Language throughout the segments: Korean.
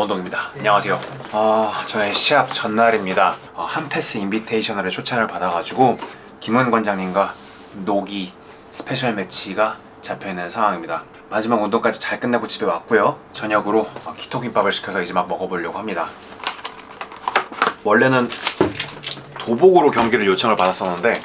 노원동입니다. 안녕하세요. 어, 저의 시합 전날입니다. 어, 한패스 인비테이셔널의 초청을 받아가지고 김원 관장님과 노기 스페셜 매치가 잡혀있는 상황입니다. 마지막 운동까지 잘 끝내고 집에 왔고요. 저녁으로 어, 키토김밥을 시켜서 이제 막 먹어보려고 합니다. 원래는 도복으로 경기를 요청을 받았었는데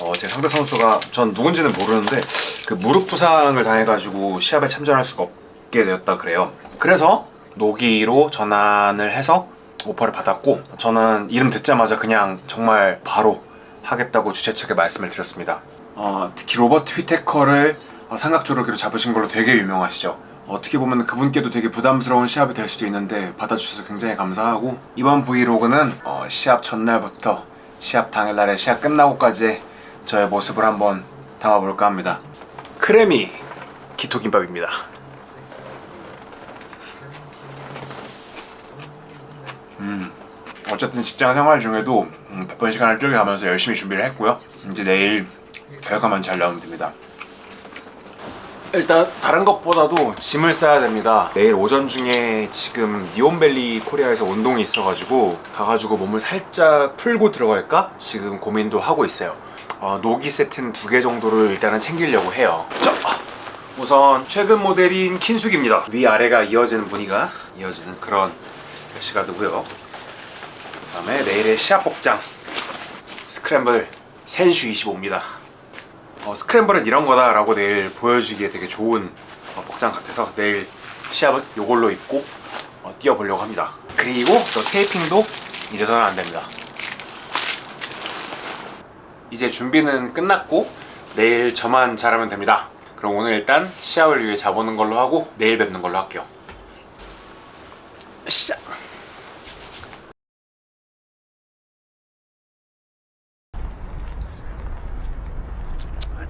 어, 제 상대 선수가 전 누군지는 모르는데 그 무릎 부상을 당해가지고 시합에 참전할 수가 없게 되었다 그래요. 그래서 노기로 전환을 해서 오퍼를 받았고 저는 이름 듣자마자 그냥 정말 바로 하겠다고 주최 측에 말씀을 드렸습니다. 어, 특히 로버트 휘테커를 어, 삼각조르기로 잡으신 걸로 되게 유명하시죠. 어떻게 보면 그분께도 되게 부담스러운 시합이 될 수도 있는데 받아주셔서 굉장히 감사하고 이번 브이로그는 어, 시합 전날부터 시합 당일날에 시합 끝나고까지 저의 모습을 한번 담아볼까 합니다. 크레미 기토김밥입니다. 어쨌든 직장 생활 중에도 음, 바쁜 시간을 쪼개가면서 열심히 준비를 했고요. 이제 내일 결과만 잘 나오면 됩니다. 일단 다른 것보다도 짐을 싸야 됩니다. 내일 오전 중에 지금 니온밸리 코리아에서 운동이 있어가지고 가가지고 몸을 살짝 풀고 들어갈까 지금 고민도 하고 있어요. 어, 노기 세트는 두 개 정도를 일단은 챙기려고 해요. 자, 우선 최근 모델인 킨숙입니다. 위 아래가 이어지는 무늬가 이어지는 그런 시가드고요. 그다음에 내일의 시합 복장 스크램블 센슈 25입니다. 어, 스크램블은 이런 거다라고 내일 보여주기에 되게 좋은 어, 복장 같아서 내일 시합은 이걸로 입고 어, 뛰어보려고 합니다. 그리고 또 테이핑도 잊어서는 안 됩니다. 이제 준비는 끝났고 내일 저만 잘하면 됩니다. 그럼 오늘 일단 시합을 위해 자보는 걸로 하고 내일 뵙는 걸로 할게요. 시작.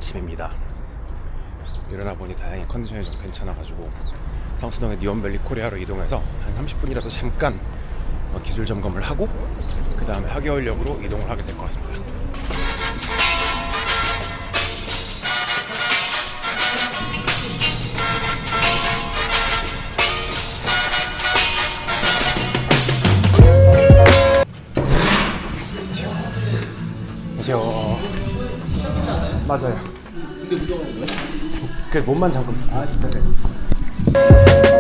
아침입니다. 일어나 보니 다행히 컨디션이 좀 괜찮아가지고 성수동의 니온밸리 코리아로 이동해서 한 30분이라도 잠깐 어, 기술 점검을 하고 그 다음에 하계월역으로 이동을 하게 될 것 같습니다. 맞아요. 잠, 그 몸만 잠깐. 아, 네.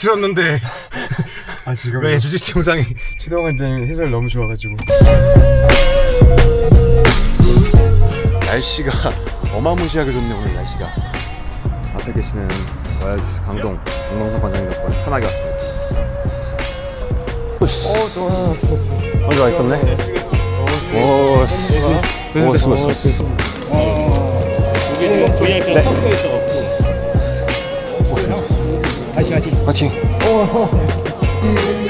틀었는데. 아 지금 왜 주짓수 영상이? 최동 원장님 해설 너무 좋아가지고. 날씨가 어마무시하게 좋네 오늘 날씨가. 앞에 계시는 와이주스 강동 강동석 관장님 덕분에 편하게 왔습니다. 어 좋아 먼저 와 있었네? 오씨. 오씨. 오씨. 여기는 VIP가 섞여 있어갖고 파이팅.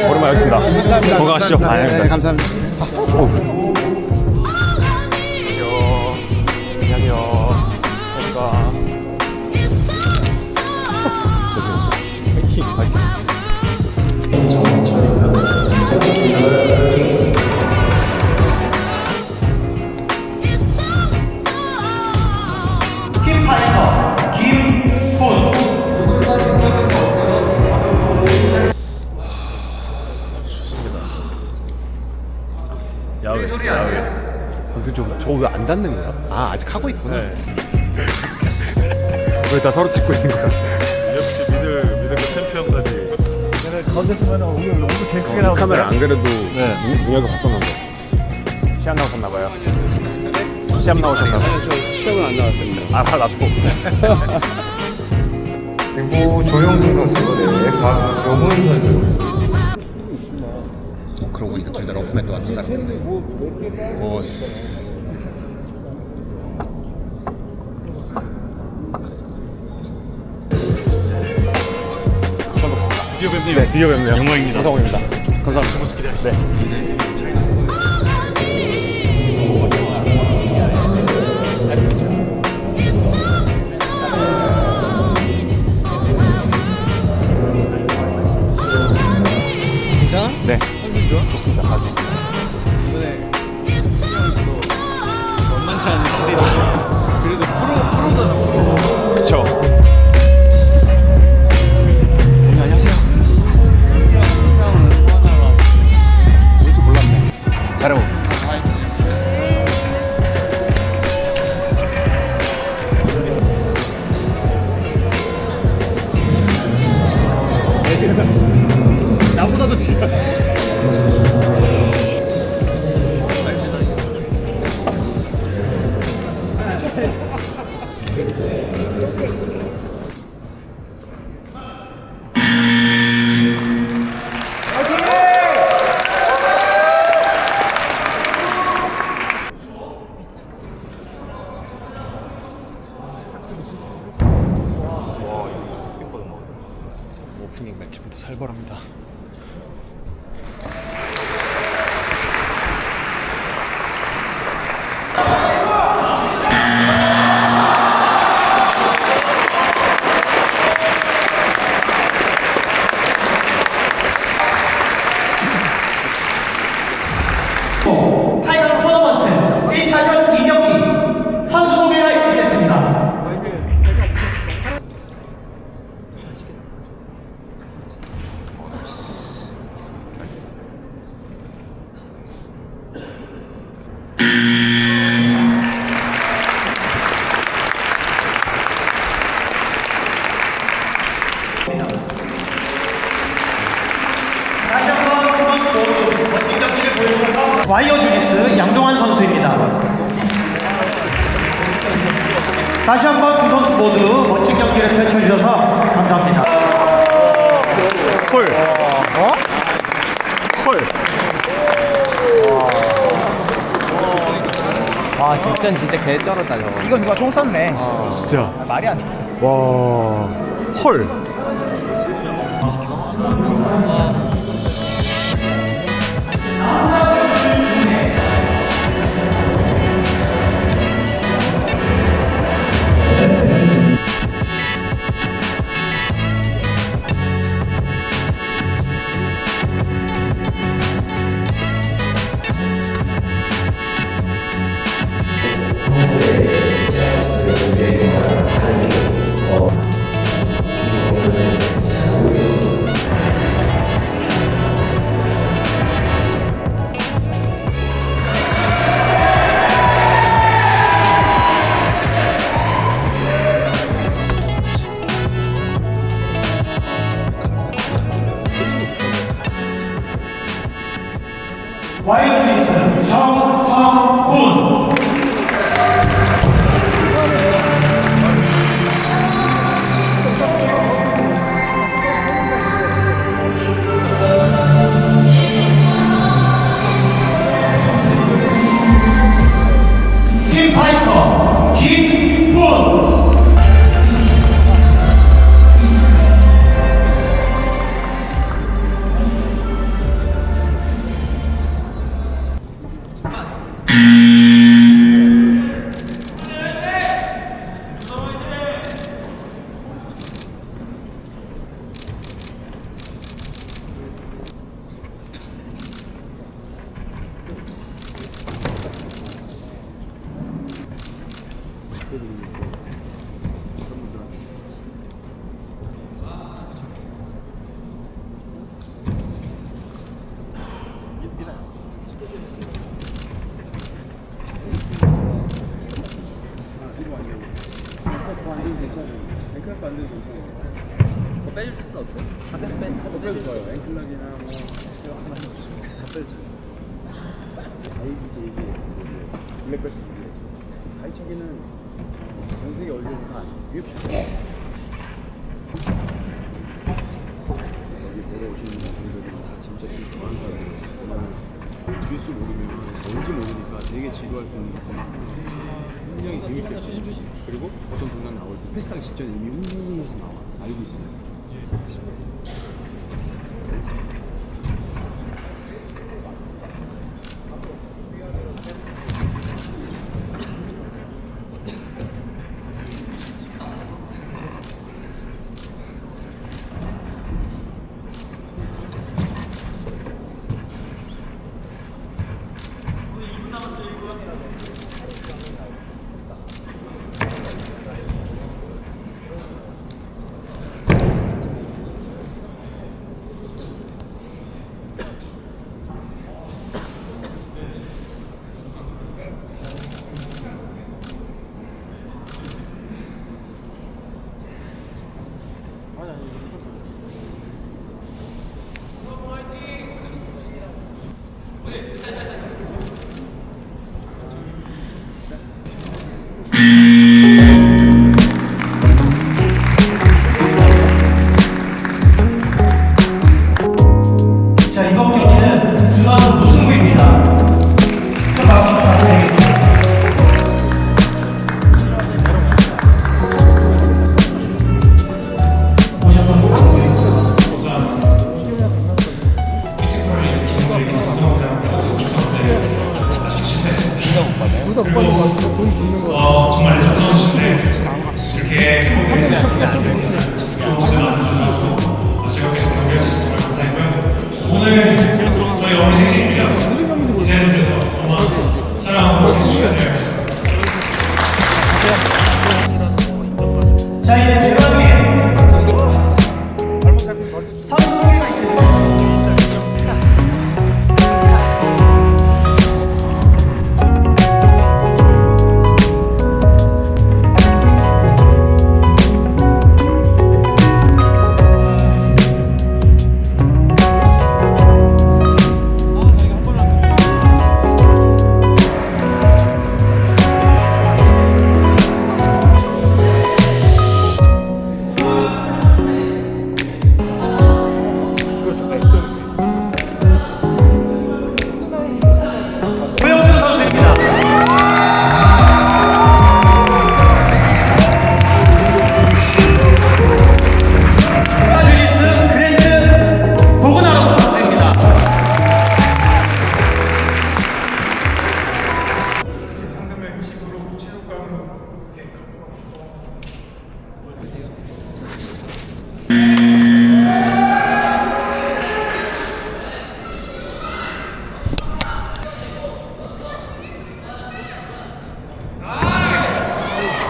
오랜만에 뵙습니다. 건강하시죠? 네, 감사합니다. 안녕하세요. 안녕하십니까. 어, 왜안 닿는 거야? 아, 아직 하고 있구나. 네. 왜다 서로 찍고 있는 거야? 역시 미들 미들 그 챔피언까지. 어, 이 카메라 안 그래도 눈- 눈여겨 봤었는데. 시험 나오셨나 봐요. 시험 나오셨나 봐요. 저 시험은 안 나왔습니다. 아, 나도. 그리고 조영준 선수, 네, 박용훈 선수. 어, 그러고 보니까 둘다 러프맨 왔던 사람인데. 오, 드디어 뵙네요. 네, 드디어 뵙네요. 영광입니다. 성성입니다. 감사합니다. 고맙습니다. 네. 오프닝 매치부터 살벌합니다. 와 직전 진짜 개쩔었다 저거 이건 누가 총 쐈네. 진짜. 말이 안 돼. 와. 헐. 앵클락이나 뭐다 빼주세요. 아이비지 이게. 블랙벨트 하이차기는 전 세계 얼굴 다 위협 여기 보러 오시는 분들은 다 진짜 좀 좋아하는 사람이에요. 왜냐면 주스 모르면 뭔지 모르니까 되게 지루할 수 있는 거 굉장히 재밌게 치시지 그리고 어떤 동작 나올 때 패스하기 직전에 이미 운동해서 나와. 알고 있어요. Thank you.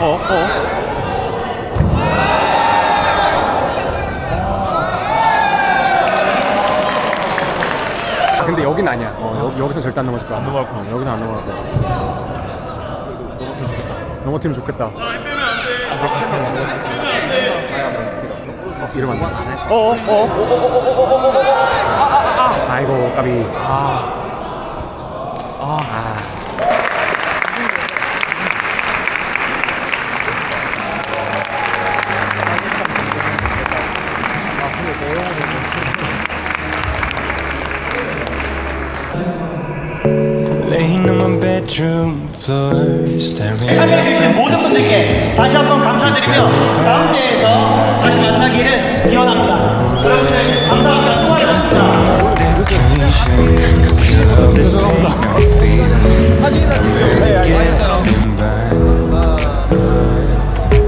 어, 어. 근데 여긴 아니야. 어, 여기, 여기서 절대 안 넘어질 거야. 안 넘어갈 거야. 어, 여기서 안 넘어갈 거야. 넘어뜨리면 좋겠다. 아, 안 돼. 이러면 안 돼. 어, 어, 어. 아이고, 까비. 아. 아. 참여해주신 모든 분들께 다시 한번 감사드리며 다음 대회에서 다시 만나기를 기원합니다. 여러분들 감사합니다. 수고하셨습니다.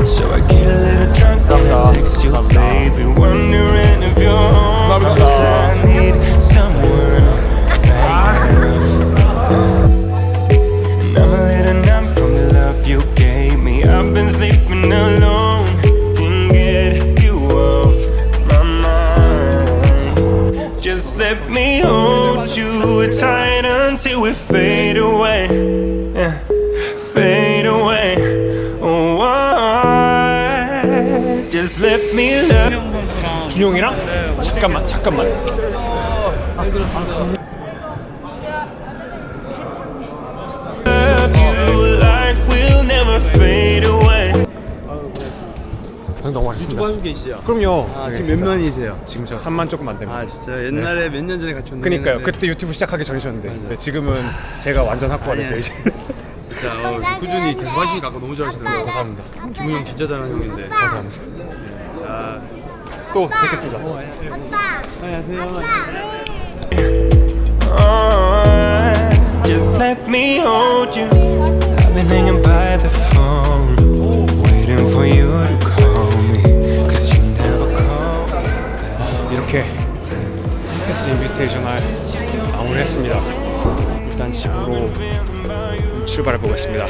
So I get a little drunk 잠깐만. 너무 맛있습니다. 하고 계시죠? 그럼요. 아, 네, 지금 몇 만이세요? 지금 저 3만 조금 안 됩니다. 아 진짜 옛날에 몇 년 전에 같이 운동 그니까요. 그때 유튜브 시작하기 전이셨는데. 네, 지금은 제가 완전 됐죠 아니야. 이제. 진짜 어, 꾸준히 계속 하시니까 아까 너무 잘하시더라고요. 감사합니다. 김우 형 진짜 잘하는 형인데. 감사합니다. 아, 또 뵙겠습니다 안녕하세요 Oh, just let me hold you. I've been hanging by the phone, waiting for you to call me. Cause you never call. 이렇게 패스 인비테이셔널 마무리했습니다 일단 집으로 출발해 보겠습니다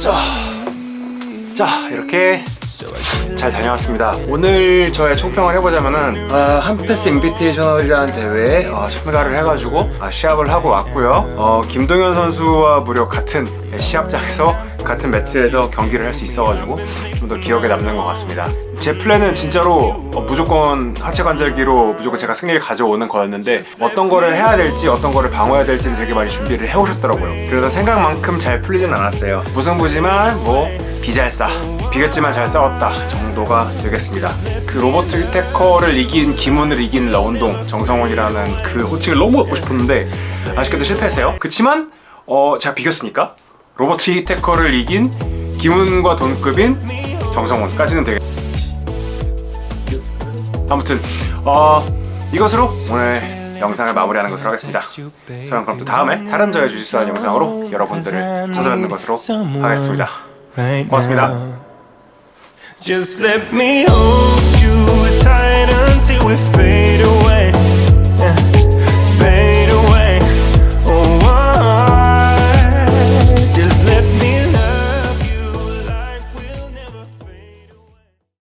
자, 자 이렇게 잘 다녀왔습니다. 오늘 저의 총평을 해보자면은 아, 한패스 인비테이셔널이라는 대회에 아, 참가를 해가지고 아, 시합을 하고 왔고요. 어, 김동현 선수와 무려 같은 시합장에서 같은 매트에서 경기를 할 수 있어가지고 좀 더 기억에 남는 것 같습니다. 제 플랜은 진짜로 어, 무조건 하체 관절기로 무조건 제가 승리를 가져오는 거였는데 어떤 거를 해야 될지 어떤 거를 방어해야 될지는 되게 많이 준비를 해오셨더라고요. 그래서 생각만큼 잘 풀리진 않았어요. 무승부지만 뭐 비잘싸 비겼지만 잘 싸웠다 정도가 되겠습니다. 그 로버트 테커를 이긴 김훈을 이긴 러운동 정성원이라는 그 호칭을 너무 갖고 싶었는데 아쉽게도 실패했어요. 그치만 어 제가 비겼으니까 로버트 히테커를 이긴 김훈과 동급인 정성원까지는 되겠. 아무튼 어 이것으로 오늘 영상을 마무리하는 것으로 하겠습니다. 저는 그럼 또 다음에 다른 저의 하는 영상으로 여러분들을 찾아뵙는 것으로 하겠습니다. 고맙습니다. Just let me hold you tight until we fade away.